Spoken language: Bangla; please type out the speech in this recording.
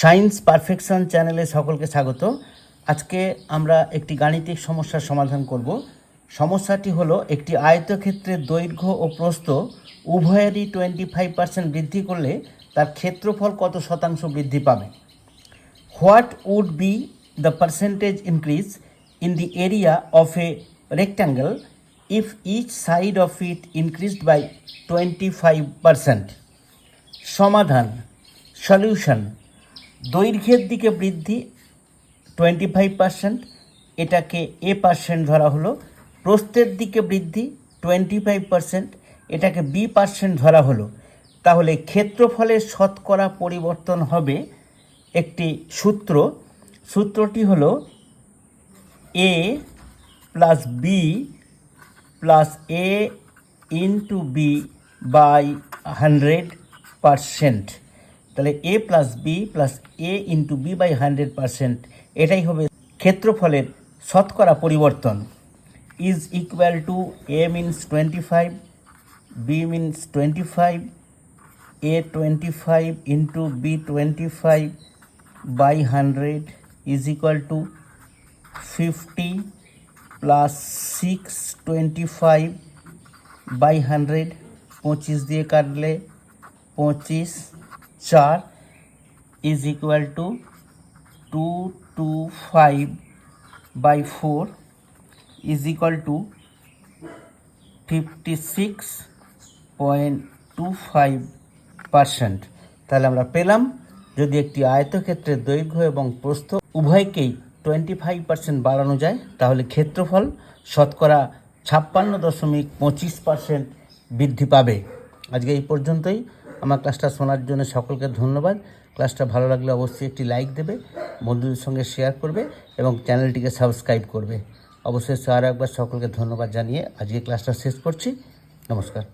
সায়েন্স পারফেকশন চ্যানেলে সকলকে স্বাগত। আজকে আমরা একটি গাণিতিক সমস্যার সমাধান করব। সমস্যাটি হলো, একটি আয়তক্ষেত্রের দৈর্ঘ্য ও প্রস্থ উভয়েরই টোয়েন্টি ফাইভ পার্সেন্ট বৃদ্ধি করলে তার ক্ষেত্রফল কত শতাংশ বৃদ্ধি পাবে? What would be the percentage increase in the area of a rectangle if if each side of it increased by 25 percent? সমাধান সলিউশন দৈর্ঘ্যের দিকে বৃদ্ধি টোয়েন্টি ফাইভ পার্সেন্ট এটাকে এ পার্সেন্ট ধরা হলো। প্রস্থের দিকে বৃদ্ধি টোয়েন্টি ফাইভ পার্সেন্ট এটাকে বি পার্সেন্ট ধরা হলো। তাহলে ক্ষেত্রফলের শতকরা পরিবর্তন হবে একটি সূত্র। সূত্রটি হলো A plus B plus A into B by hundred percent তাহলে A plus B plus A into B by hundred percent এটাই হবে ক্ষেত্রফলের শতকরা পরিবর্তন। Is equal to A means twenty five B means twenty five A twenty five into B twenty five by hundred is equal to fifty plus six twenty five by hundred পঁচিশ দিয়ে কাটলে পঁচিশ চার is equal to two two five by four is equal to fifty six point two five percent তাহলে আমরা পেলাম, যদি একটি আয়তক্ষেত্রের দৈর্ঘ্য এবং প্রস্থ উভয়কেই টোয়েন্টি ফাইভ পার্সেন্ট বাড়ানো যায়, তাহলে ক্ষেত্রফল শতকরা ছাপ্পান্ন দশমিক পঁচিশ পার্সেন্ট বৃদ্ধি পাবে। আজকে এই পর্যন্তই। আমার ক্লাসটা শোনার জন্য সকলকে ধন্যবাদ। ক্লাসটা ভালো লাগলে অবশ্যই একটি লাইক দেবে, বন্ধুদের সঙ্গে শেয়ার করবে এবং চ্যানেলটিকে সাবস্ক্রাইব করবে। অবশ্যই আরও একবার সকলকে ধন্যবাদ জানিয়ে আজকে ক্লাসটা শেষ করছি। নমস্কার।